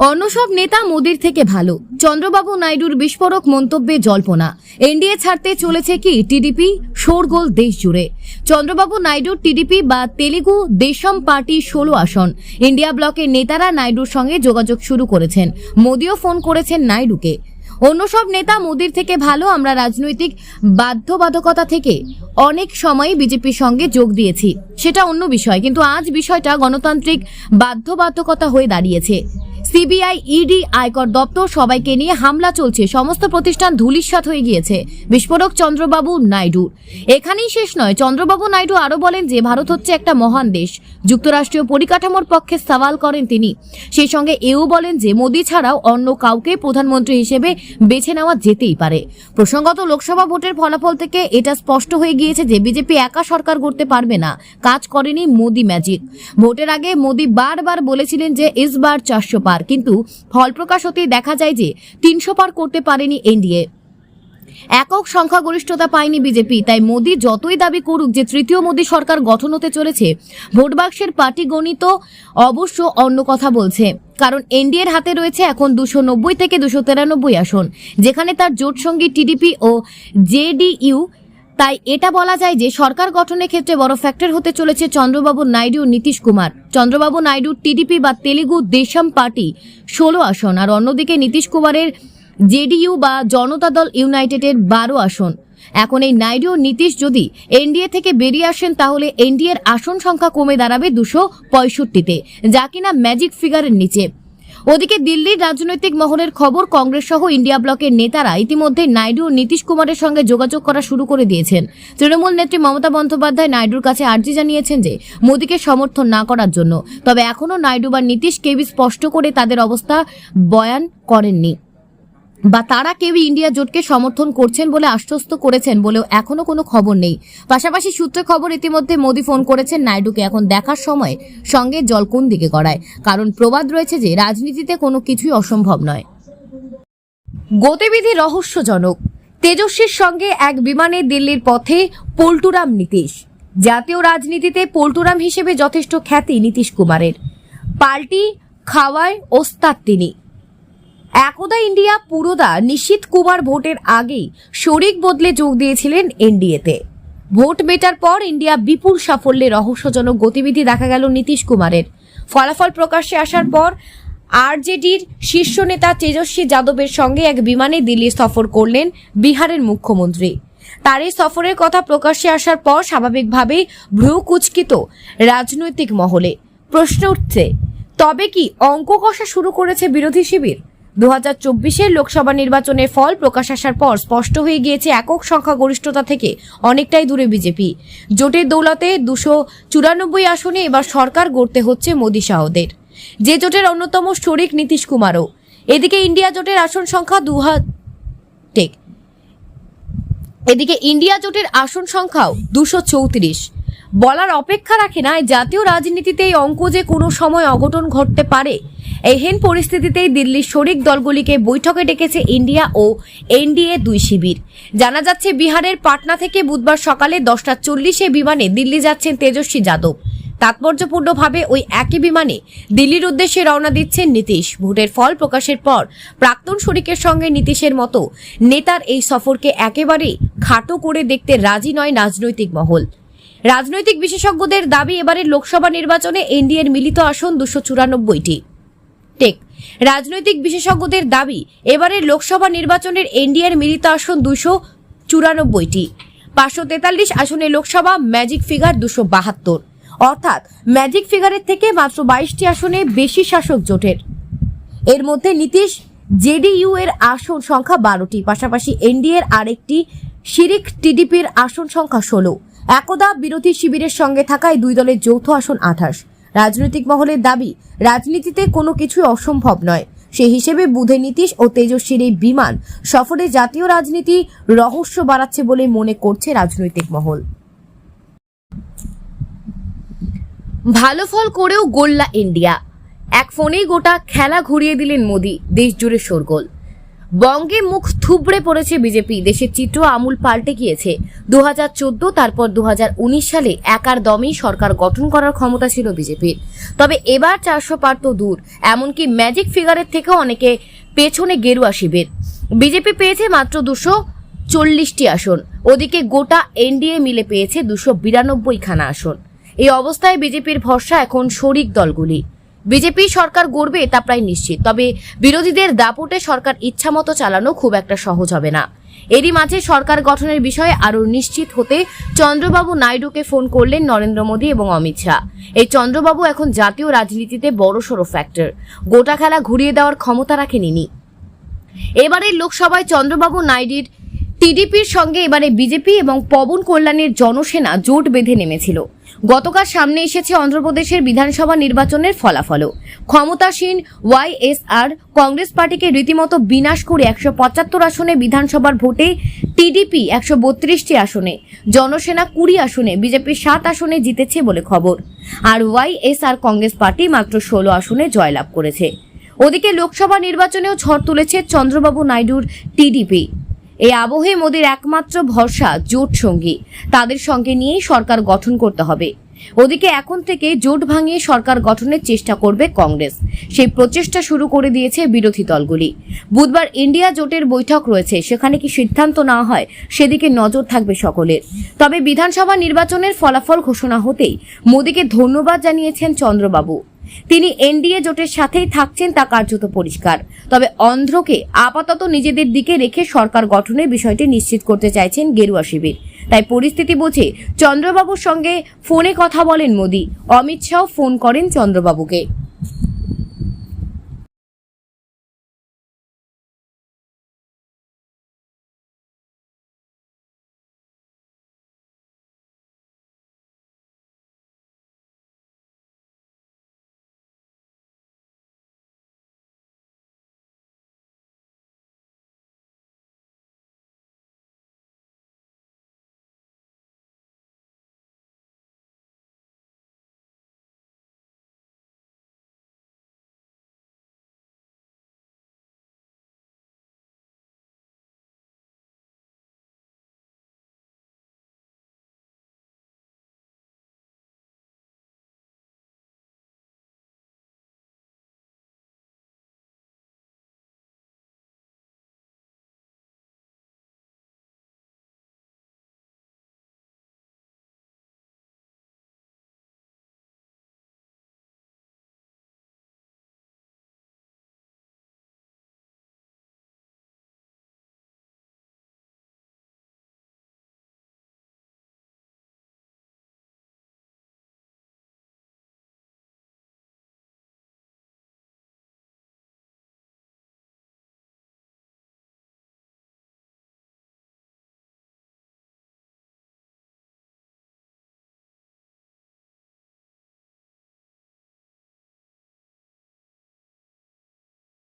অন্য সব নেতা মোদির থেকে ভালো। চন্দ্রবাবু নাইডুর বিস্ফোরক মন্তব্যে জল্পনা। এনডিএ ছাড়তে চলেছে কি টিডিপি? শোরগোল দেশ জুড়ে চন্দ্রবাবু নাইডুর টিডিপি বা তেলেগু দেশম পার্টি ষোলো আসন। ইন্ডিয়া ব্লকের নেতারা নাইডুর সঙ্গে যোগাযোগ শুরু করেছেন। মোদিও ফোন করেছেন নাইডুকে। অন্য সব নেতা মোদির থেকে ভালো, আমরা রাজনৈতিক বাধ্যবাধকতা থেকে অনেক সময় বিজেপির সঙ্গে যোগ দিয়েছি। সেটা অন্য বিষয়, কিন্তু আজ বিষয়টা গণতান্ত্রিক বাধ্যবাধকতা হয়ে দাঁড়িয়েছে। সিবিআই, ইডি, আয়কর দপ্তর সবাইকে নিয়ে হামলা চলছে। সমস্ত প্রতিষ্ঠান ধূলিসাৎ হয়ে গিয়েছে। বিস্ফোরক চন্দ্রবাবু নাইডু। এখানেই শেষ নয়। চন্দ্রবাবু নাইডু আরও বলেন যে, ভারত হচ্ছে একটা মহান দেশ। যুক্তরাষ্ট্রীয় পরিকাঠামোর পক্ষে সওয়াল করেন তিনি। সেই সঙ্গে এও বলেন যে, মোদী ছাড়াও অন্য কাউকে প্রধানমন্ত্রী হিসেবে বেছে নেওয়া যেতেই পারে। প্রসঙ্গত লোকসভা ভোটের ফলাফল থেকে এটা স্পষ্ট হয়ে গিয়েছে যে, বিজেপি একা সরকার করতে পারবে না। কাজ করেনি মোদি ম্যাজিক। ভোটের আগে মোদি বারবার বলেছিলেন যে ইসবার চারশো পার। কিন্তু ফল প্রকাশ হতেই দেখা যায় যে তিনশো পার করতে পারেনি এনডিএ। একক সংখ্যাগরিষ্ঠতা পায়নি বিজেপি, তাই মোদি যতই দাবি করুক যে তৃতীয় মোদী সরকার গঠন হতে চলেছে ভোট বাক্সের পার্টি গণিত অবশ্য অন্য কথা বলছে। কারণ এনডিএর হাতে রয়েছে এখন দুশো নব্বই থেকে দুশো তিরানব্বই আসন, যেখানে তার জোট সঙ্গী টিডিপি ও জেডিইউ তাই এটা বলা যায় যে সরকার গঠনের ক্ষেত্রে বড় ফ্যাক্টর হতে চলেছে চন্দ্রবাবু নাইডু ও নীতিশ কুমার। চন্দ্রবাবু নাইডু টিডিপি বা তেলেগু দেশম পার্টি ষোলো আসন আর অন্যদিকে নীতিশ কুমারের জেডিইউ বা জনতা দল ইউনাইটেডের বারো আসন। এখন এই নাইডু ও নীতিশ যদি এনডিএ থেকে বেরিয়ে আসেন তাহলে এনডিএর আসন সংখ্যা কমে দাঁড়াবে দুশো পঁয়ষট্টিতে, যা কিনা ম্যাজিক ফিগারের নিচে। ওদিকে দিল্লির রাজনৈতিক মহলের খবর, কংগ্রেস সহ ইন্ডিয়া ব্লকের নেতারা ইতিমধ্যে নাইডু ও নীতিশ কুমারের সঙ্গে যোগাযোগ করা শুরু করে দিয়েছেন। তৃণমূল নেত্রী মমতা বন্দ্যোপাধ্যায় নাইডুর কাছে আর্জি জানিয়েছেন যে, মোদীকে সমর্থন না করার জন্য। তবে এখনও নাইডু বা নীতিশ কেবি স্পষ্ট করে তাদের অবস্থা বয়ান করেননি। বা তারা কেউই ইন্ডিয়া জোটকে সমর্থন করছেন বলে আশ্বস্ত করেছেন বলেও এখনও কোনো খবর নেই। পাশাপাশি সূত্রে খবর, ইতিমধ্যে মোদি ফোন করেছেন নাইডুকে। এখন দেখার সময় সঙ্গে জল কোন দিকে গড়ায়। কারণ প্রবাদ রয়েছে যে, রাজনীতিতে কোনো কিছুই অসম্ভব নয়। গতিবিধি রহস্যজনক। তেজস্বীর সঙ্গে এক বিমানে দিল্লির পথে পল্টুরাম নীতিশ। জাতীয় রাজনীতিতে পল্টুরাম হিসেবে যথেষ্ট খ্যাতি নীতিশ কুমারের। পাল্টি খাওয়ায় ওস্তাদ তিনি। একদা ইন্ডিয়া, পুরোদা নিশীত কুমার ভোটের আগেই শরিক বদলে যোগ দিয়েছিলেন এনডিএতে। ভোট মেটার পর ইন্ডিয়া বিপুল সাফল্যে রহস্যজনক গতিবিধি দেখা গেল নীতিশ কুমারের। ফলাফল প্রকাশ্যে আসার পর আরজেডির শীর্ষ নেতা তেজস্বী যাদবের সঙ্গে এক বিমানে দিল্লি সফর করলেন বিহারের মুখ্যমন্ত্রী। তার এই সফরের কথা প্রকাশ্যে আসার পর স্বাভাবিকভাবেই ভ্রু কুচকিত রাজনৈতিক মহলে প্রশ্ন উঠছে, তবে কি অঙ্ক কষা শুরু করেছে বিরোধী শিবির? দু হাজার চব্বিশের লোকসভা নির্বাচনের ফল প্রকাশ আসার পর স্পষ্ট হয়ে গিয়েছে একক সংখ্যাগরিষ্ঠতা থেকে অনেকটাই দূরে বিজেপি। জোটের দৌলতে দুশো চুরানব্বই আসনে এবার সরকার গড়তে হচ্ছে মোদী শাহদের যে জোটের অন্যতম শরিক নীতিশ কুমারও। এদিকে ইন্ডিয়া জোটের আসন সংখ্যা দু এদিকে ইন্ডিয়া জোটের আসন সংখ্যাও দুশো চৌত্রিশ। বলার অপেক্ষা রাখে না জাতীয় রাজনীতিতে এই অঙ্ক যে কোনো সময় অঘটন ঘটতে পারে এহেন পরিস্থিতিতেই দিল্লির শরিক দলগুলিকে বৈঠকে ডেকেছে ইন্ডিয়া ও এনডিএ দুই শিবির। জানা যাচ্ছে, বিহারের পাটনা থেকে বুধবার সকালে দশটা চল্লিশে বিমানে দিল্লি যাচ্ছেন তেজস্বী যাদব। তাৎপর্যপূর্ণভাবে ওই একই বিমানে দিল্লির উদ্দেশ্যে রওনা দিচ্ছেন নীতিশ। ভোটের ফল প্রকাশের পর প্রাক্তন শরিকের সঙ্গে নীতিশের মতো নেতার এই সফরকে একেবারেই খাটো করে দেখতে রাজি নয় রাজনৈতিক মহল। রাজনৈতিক বিশেষজ্ঞদের দাবি, এবারের লোকসভা নির্বাচনে এনডিএর মিলিত আসন দুশো চুরানব্বইটি। টেক রাজনৈতিক বিশেষজ্ঞদের দাবি, এবারের লোকসভা নির্বাচনের এনডিএর মিলিত আসন দুশো চুরানব্বইটি। পাঁচশো তেতাল্লিশ আসনে লোকসভা, ম্যাজিক ফিগার দুশো বাহাত্তর। অর্থাৎ ম্যাজিক ফিগারের থেকে মাত্র বাইশটি আসনে বেশি শাসক জোটের। এর মধ্যে নীতিশ, জেডিইউ এর আসন সংখ্যা বারোটি, পাশাপাশি এনডিএর আরেকটি শিরিক টিডিপির আসন সংখ্যা ষোলো। একদা বিরোধী শিবিরের সঙ্গে থাকায় দুই দলের যৌথ আসন আঠাশ। রাজনৈতিক মহলের দাবি, রাজনীতিতে কোনো কিছুই অসম্ভব নয়। সে হিসেবে বুধে নীতিশ ও তেজস্বীর এই বিমান সফরে জাতীয় রাজনীতি রহস্য বাড়াচ্ছে বলে মনে করছে রাজনৈতিক মহল। ভালো ফল করেও গোল্লা ইন্ডিয়া। এক ফোনেই গোটা খেলা ঘুরিয়ে দিলেন মোদি দেশ জুড়ে শোরগোল। বঙ্গে মুখ থুবড়ে পড়েছে বিজেপি। দেশের চিত্র আমূল পাল্টে গিয়েছে। দু হাজার চোদ্দ, তারপর দু হাজার উনিশ সালে একার দমেই সরকার গঠন করার ক্ষমতা ছিল বিজেপির। তবে এবার চারশো পার তো দূর। এমনকি ম্যাজিক ফিগারের থেকেও অনেকে পেছনে গেরুয়া শিবির। বিজেপি পেয়েছে মাত্র দুশো চল্লিশটি আসন। ওদিকে গোটা এনডিএ মিলে পেয়েছে দুশো বিরানব্বই খানা আসন। এই অবস্থায় বিজেপির ভরসা এখন শরিক দলগুলি। বিজেপি সরকার গড়বে তা প্রায় নিশ্চিত, তবে বিরোধীদের দাপটে সরকার ইচ্ছামতো চালানো খুব একটা সহজ হবে না। এরই মাঝে সরকার গঠনের বিষয়ে আরও নিশ্চিত হতে চন্দ্রবাবু নাইডুকে ফোন করলেন নরেন্দ্র মোদী এবং অমিত শাহ। এই চন্দ্রবাবু এখন জাতীয় রাজনীতিতে বড়সড় ফ্যাক্টর গোটা খেলা ঘুরিয়ে দেওয়ার ক্ষমতা রাখেন ইনি। এবারের লোকসভায় চন্দ্রবাবু নাইডির টিডিপির সঙ্গে এবারে বিজেপি এবং পবন কল্যাণের জনসেনা জোট বেঁধে নেমেছিল। গতকাল সামনে এসেছে অন্ধ্রপ্রদেশের বিধানসভা নির্বাচনের ফলাফলও। ক্ষমতাসীন ওয়াইএসআর কংগ্রেস পার্টিকে রীতিমতো বিনাশ করে একশো পঁচাত্তর আসনে বিধানসভার ভোটে টিডিপি একশো বত্রিশটি আসনে, জনসেনা কুড়ি আসনে, বিজেপি সাত আসনে জিতেছে বলে খবর। আর ওয়াইএসআর কংগ্রেস পার্টি মাত্র ষোলো আসনে জয়লাভ করেছে। ওদিকে লোকসভা নির্বাচনেও ঝড় তুলেছে চন্দ্রবাবু নাইডুর টিডিপি। এই আবহে মোদীর একমাত্র ভরসা জোট সঙ্গী। তাদের সঙ্গে নিয়েই সরকার গঠন করতে হবে। ওদিকে এখন থেকে জোট ভাঙিয়ে সরকার গঠনের চেষ্টা করবে কংগ্রেস। সেই প্রচেষ্টা শুরু করে দিয়েছে বিরোধী দলগুলি। বুধবার ইন্ডিয়া জোটের বৈঠক রয়েছে। সেখানে কি সিদ্ধান্ত না হয়, সেদিকে নজর থাকবে সকলের। তবে বিধানসভা নির্বাচনের ফলাফল ঘোষণা হতেই মোদীকে ধন্যবাদ জানিয়েছেন চন্দ্রবাবু। তিনি এনডিএ জোটের সাথেই থাকছেন তা কার্যত পরিষ্কার। তবে অন্ধ্রকে আপাতত নিজেদের দিকে রেখে সরকার গঠনের বিষয়টি নিশ্চিত করতে চাইছেন গেরুয়া শিবির। তাই পরিস্থিতি বুঝে চন্দ্রবাবুর সঙ্গে ফোনে কথা বলেন মোদী। অমিত শাহ ফোন করেন চন্দ্রবাবুকে।